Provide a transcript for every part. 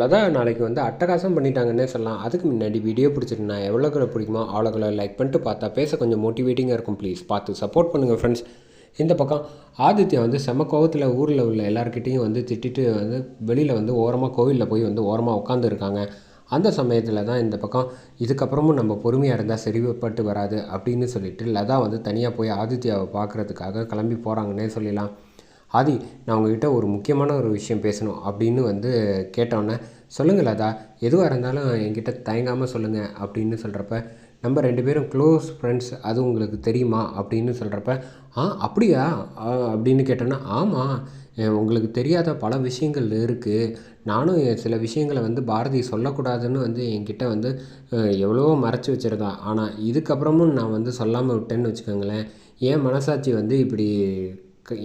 லதா நாளைக்கு வந்து அட்டகாசம் பண்ணிட்டாங்கன்னே சொல்லலாம். அதுக்கு முன்னாடி வீடியோ பிடிச்சிருக்கு நான் எவ்வளோக்குள்ள பிடிக்குமோ அவ்வளோக்குள்ள லைக் பண்ணிட்டு பார்த்தா பேச கொஞ்சம் மோட்டிவேட்டிங்காக இருக்கும் ப்ளீஸ் பார்த்து சப்போர்ட் பண்ணுங்கள் ஃப்ரெண்ட்ஸ் இந்த பக்கம் ஆதித்யா வந்து செம கோவத்தில் ஊரில் உள்ள எல்லாருக்கிட்டேயும் வந்து திட்டிட்டு வந்து வெளியில் வந்து ஓரமாக கோவிலில் போய் வந்து ஓரமாக உட்காந்துருக்காங்க அந்த சமயத்தில் தான் இந்த பக்கம் இதுக்கப்புறமும் நம்ம பொறுமையாக இருந்தால் சரிப்பட்டு வராது அப்படின்னு சொல்லிட்டு லதா வந்து தனியாக போய் ஆதித்யாவை பார்க்குறதுக்காக கிளம்பி போகிறாங்கன்னே சொல்லலாம். ஆதி நான் உங்ககிட்ட ஒரு முக்கியமான ஒரு விஷயம் பேசணும் அப்படின்னு வந்து கேட்டோன்னே சொல்லுங்கள் லதா எதுவாக இருந்தாலும் என்கிட்ட தயங்காமல் சொல்லுங்கள் அப்படின்னு சொல்கிறப்ப நம்ம ரெண்டு பேரும் க்ளோஸ் ஃப்ரெண்ட்ஸ் அது உங்களுக்கு தெரியுமா? அப்படின்னு சொல்கிறப்ப ஆ அப்படியா? அப்படின்னு கேட்டோன்னா ஆமாம் உங்களுக்கு தெரியாத பல விஷயங்கள் இருக்குது நானும் சில விஷயங்களை வந்து பாரதி சொல்லக்கூடாதுன்னு வந்து என்கிட்ட வந்து எவ்வளவோ மறைச்சி வச்சுருக்கான் ஆனால் இதுக்கப்புறமும் நான் வந்து சொல்லாமல் விட்டேன்னு வச்சுக்கோங்களேன் என் மனசாட்சி வந்து இப்படி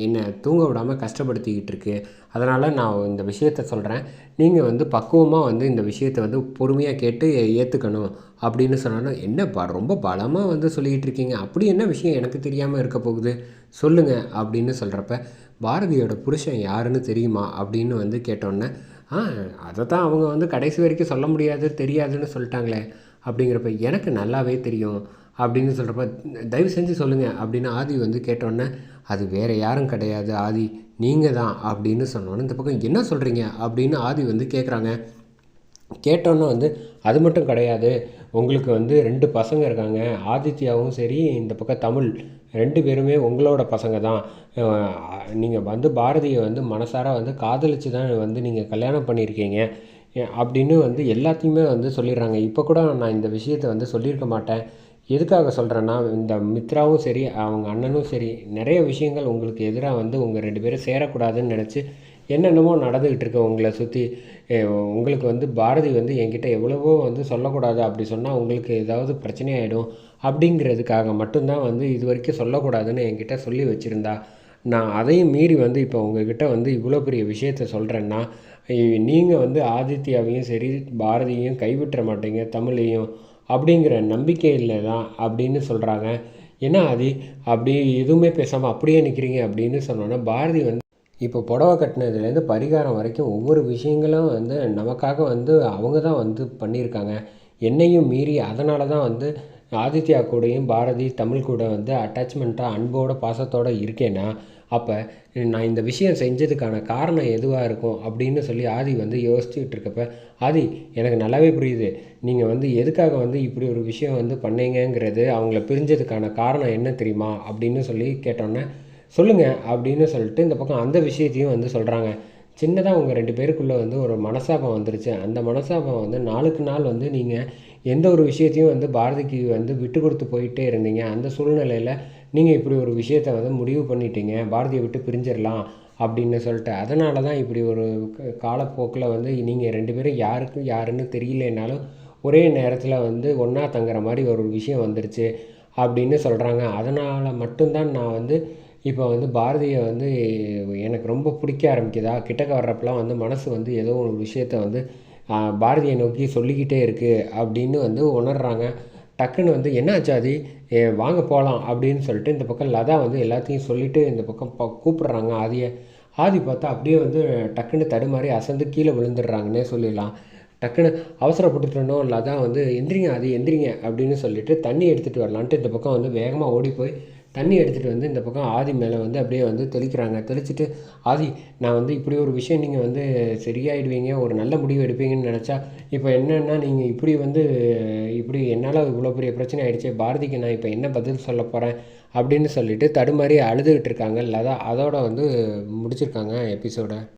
என்னை தூங்க விடாமல் கஷ்டப்படுத்திக்கிட்டு இருக்கு. அதனால் நான் இந்த விஷயத்த சொல்கிறேன் நீங்கள் வந்து பக்குவமாக வந்து இந்த விஷயத்தை வந்து பொறுமையாக கேட்டு ஏற்றுக்கணும் அப்படின்னு சொன்னாலும் என்னப்பா ரொம்ப பலமாக வந்து சொல்லிக்கிட்டு இருக்கீங்க. அப்படி என்ன விஷயம் எனக்கு தெரியாமல் இருக்க போகுது? சொல்லுங்கள் அப்படின்னு சொல்கிறப்ப பாரதியோட புருஷன் யாருன்னு தெரியுமா அப்படின்னு வந்து கேட்டோன்னே ஆ அதை தான் அவங்க வந்து கடைசி வரைக்கும் சொல்ல முடியாது தெரியாதுன்னு சொல்லிட்டாங்களே அப்படிங்கிறப்ப எனக்கு நல்லாவே தெரியும். அப்படின்னு சொல்கிறப்ப தயவு செஞ்சு சொல்லுங்கள் அப்படின்னு ஆதி வந்து கேட்டோன்னே அது வேறு யாரும் கிடையாது ஆதி நீங்கள் தான் அப்படின்னு சொன்னோன்னே இந்த பக்கம் என்ன சொல்கிறீங்க அப்படின்னு ஆதி வந்து கேட்குறாங்க கேட்டோன்னே வந்து அது மட்டும் கிடையாது உங்களுக்கு வந்து ரெண்டு பசங்க இருக்காங்க ஆதித்யாவும் சரி இந்த பக்கம் தமிழ் ரெண்டு பேருமே உங்களோட பசங்க தான் நீங்கள் வந்து பாரதியை வந்து மனசார வந்து காதலிச்சு தான் வந்து நீங்கள் கல்யாணம் பண்ணியிருக்கீங்க அப்படின்னு வந்து எல்லாத்தையுமே வந்து சொல்லிடுறாங்க. இப்போ கூட நான் இந்த விஷயத்தை வந்து சொல்லியிருக்க மாட்டேன். எதுக்காக சொல்கிறேன்னா இந்த மித்ராவும் சரி அவங்க அண்ணனும் சரி நிறைய விஷயங்கள் உங்களுக்கு எதிராக வந்து உங்கள் ரெண்டு பேரும் சேரக்கூடாதுன்னு நினச்சி என்னென்னமோ நடந்துக்கிட்டு இருக்கு. உங்களை சுற்றி உங்களுக்கு வந்து பாரதி வந்து என்கிட்ட எவ்வளவோ வந்து சொல்லக்கூடாது. அப்படி சொன்னால் உங்களுக்கு ஏதாவது பிரச்சனையாயிடும் அப்படிங்கிறதுக்காக மட்டும்தான் வந்து இது வரைக்கும் சொல்லக்கூடாதுன்னு என்கிட்ட சொல்லி வச்சுருந்தா. நான் அதையும் மீறி வந்து இப்போ உங்ககிட்ட வந்து இவ்வளோ பெரிய விஷயத்த சொல்கிறேன்னா நீங்கள் வந்து ஆதித்யாவையும் சரி பாரதியையும் கைவிட்டுற மாட்டீங்க. தமிழையும் அப்படிங்கிற நம்பிக்கையில் தான் அப்படின்னு சொல்கிறாங்க ஏன்னா அது அப்படி எதுவுமே பேசாமல் அப்படியே நிற்கிறீங்க அப்படின்னு சொன்னோன்னா பாரதி வந்து இப்போ புடவை கட்டினதுலேருந்து பரிகாரம் வரைக்கும் ஒவ்வொரு விஷயங்களும் வந்து நமக்காக வந்து அவங்க தான் வந்து பண்ணியிருக்காங்க. என்னையும் மீறி அதனால தான் வந்து ஆதித்யா கூடயும் பாரதி தமிழ் கூட வந்து அட்டாச்மெண்ட்டாக அன்போட பாசத்தோடு இருக்கேன்னா அப்போ நான் இந்த விஷயம் செஞ்சதுக்கான காரணம் எதுவாக இருக்கும் அப்படின்னு சொல்லி ஆதி வந்து யோசிச்சுக்கிட்டு இருக்கப்ப ஆதி எனக்கு நல்லாவே புரியுது. நீங்கள் வந்து எதுக்காக வந்து இப்படி ஒரு விஷயம் வந்து பண்ணீங்கங்கிறது அவங்கள பிரிஞ்சதுக்கான காரணம் என்ன தெரியுமா அப்படின்னு சொல்லி கேட்டோன்னே சொல்லுங்கள் அப்படின்னு சொல்லிட்டு இந்த பக்கம் அந்த விஷயத்தையும் வந்து சொல்கிறாங்க சின்னதாக உங்கள் ரெண்டு பேருக்குள்ளே வந்து ஒரு மனசாபம் வந்துருச்சு. அந்த மனசாபம் வந்து நாளுக்கு நாள் வந்து நீங்கள் எந்த ஒரு விஷயத்தையும் வந்து பாரதிக்கு வந்து விட்டு கொடுத்து போயிட்டே இருந்தீங்க. அந்த சூழ்நிலையில் நீங்கள் இப்படி ஒரு விஷயத்தை வந்து முடிவு பண்ணிட்டீங்க. பாரதியை விட்டு பிரிஞ்சிடலாம் அப்படின்னு சொல்லிட்டு. அதனால தான் இப்படி ஒரு காலப்போக்கில் வந்து நீங்கள் ரெண்டு பேரும் யாருக்கு யாருன்னு தெரியலனாலும் ஒரே நேரத்தில் வந்து ஒன்றா தங்குற மாதிரி ஒரு விஷயம் வந்துருச்சு அப்படின்னு சொல்கிறாங்க அதனால் மட்டும்தான் நான் வந்து இப்போ வந்து பாரதியை வந்து எனக்கு ரொம்ப பிடிக்க ஆரம்பிக்குதா? கிட்டக்க வர்றப்பெல்லாம் வந்து மனசு வந்து ஏதோ ஒரு விஷயத்த வந்து பாரதியை நோக்கி சொல்லிக்கிட்டே இருக்குது அப்படின்னு வந்து உணர்றாங்க. டக்குன்னு வந்து என்னாச்சு ஆதி வாங்க போகலாம் அப்படின்னு சொல்லிட்டு இந்த பக்கம் லதா வந்து எல்லாத்தையும் சொல்லிவிட்டு இந்த பக்கம் ப ஆதியை ஆதி பார்த்தா அப்படியே வந்து டக்குன்னு தடுமாறி அசந்து கீழே விழுந்துடுறாங்கன்னே சொல்லிடலாம். டக்குன்னு அவசரப்பட்டுட்டோம் லதா வந்து எந்திரிங்க அது எந்திரிங்க அப்படின்னு சொல்லிட்டு தண்ணி எடுத்துகிட்டு வரலான்ட்டு இந்த பக்கம் வந்து வேகமாக ஓடி போய் தண்ணி எடுத்துகிட்டு வந்து இந்த பக்கம் ஆதி மேலே வந்து அப்படியே வந்து தெளிக்கிறாங்க. தெளிச்சுட்டு ஆதி நான் வந்து இப்படி ஒரு விஷயம் நீங்கள் வந்து சரியாயிடுவீங்க ஒரு நல்ல முடிவு எடுப்பீங்கன்னு நினச்சா இப்போ என்னென்னா நீங்கள் இப்படி வந்து இப்படி என்னால் இவ்வளோ பெரிய பிரச்சனை ஆகிடுச்சு பாரதிக்கு நான் இப்போ என்ன பதில் சொல்ல போகிறேன் அப்படின்னு சொல்லிட்டு தடுமாறி அழுதுகிட்டு இருக்காங்க இல்லாத அதோட வந்து முடிச்சிருக்காங்க எபிசோடை.